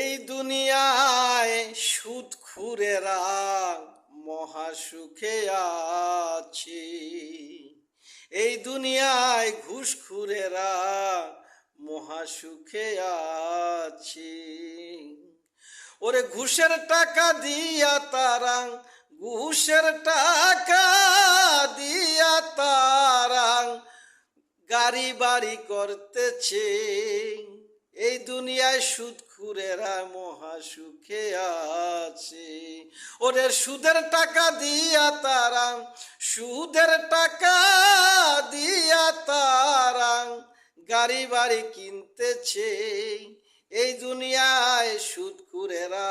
এই দুনিয়ায় সুদ, খুরেরা মহাসুখে আছে। এই দুনিয়ায় ঘুষখুরেরা মহাসুখে আছে। ওরে ঘুষের টাকা দিয়া তারা, ঘুষের টাকা দিয়া তারা, গাড়ি বাড়ি করতেছে। এই দুনিয়ায় সুদ খুরেরা মহা সুখে আছে। ওরে সুদের টাকা দিয়া তারা, সুদের টাকা দিয়া তারা গাড়ি বাড়ি কিনতেছে। এই দুনিয়ায় সুদ খুরেরা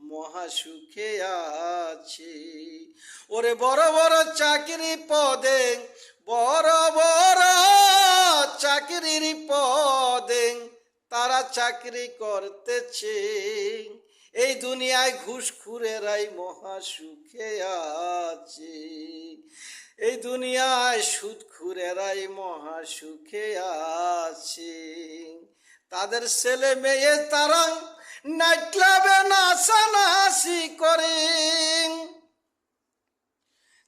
মহা সুখে আছে। ওরে বড় বড় চাকরি পদে, বড় বড় চাকরির পদে তারা চাকরি করতেছে, এই দুনিয়ায় ঘুষখুরেরাই মহা সুখে আছে। এই দুনিয়ায় সুদখুরেরাই মহা সুখে আছে। তাদের ছেলে মেয়ে তারা নাইট ক্লাবে নাচানাচি করে।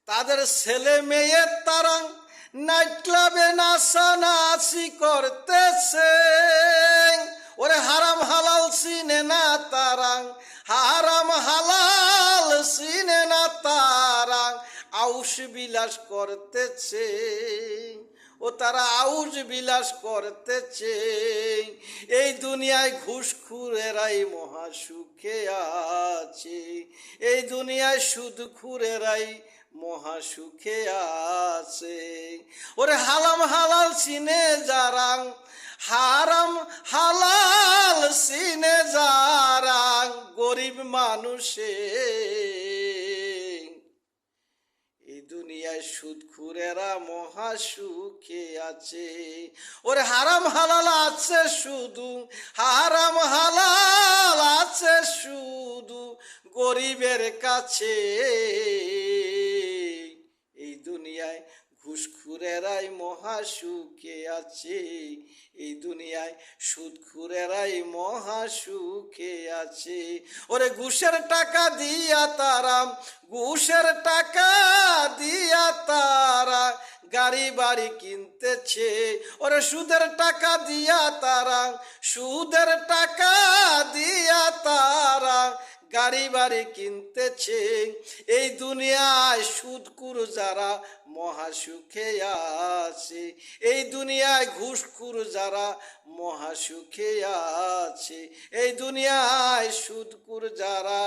তাদের ছেলে মেয়ে তারা নাইট ক্লাবে নাচানাচি করতেছে। হারাম হালাল সিনে না তারাং, হারাম হালাল সিনে না তারা আউস বিলাস করতেছে, ও তারা আউজ বিলাস করতেছে। এই দুনিয়ায় ঘুষখুরেরাই মহা সুখে আছে, এই দুনিয়ায় সুদ খুরেরাই মহা সুখে আছে। ওরে হালাম হালাল সিনে যারাং, হারাম হালাল সিনে যারা গরিব মানুষে, এই দুনিয়ায় সুদ খুরেরা মহা সুখে আছে। ওরে হারাম হালাল আছে শুধু, হারাম হালাল আছে শুধু গরিবের কাছে। এই দুনিয়ায় ঘুষখুরেরাই মহা সুখে আছে। এই সুদখুরেরাই মহা সুখে আছে। ওরে ঘুষের টাকা দিয়া তারা, ঘুষের টাকা দিয়া তারা গাড়ি বাড়ি কিনতেছে। ওরে সুদের টাকা দিয়া তারা, সুদের টাকা দিয়া তারা গাড়ি বাড়ি কিনতেছে। এই দুনিয়ায় সুদকুর যারা মহাসুখে আছে এই দুনিয়ায় ঘুষখুর যারা মহাসুখে আছে এই দুনিয়ায় সুদকুর যারা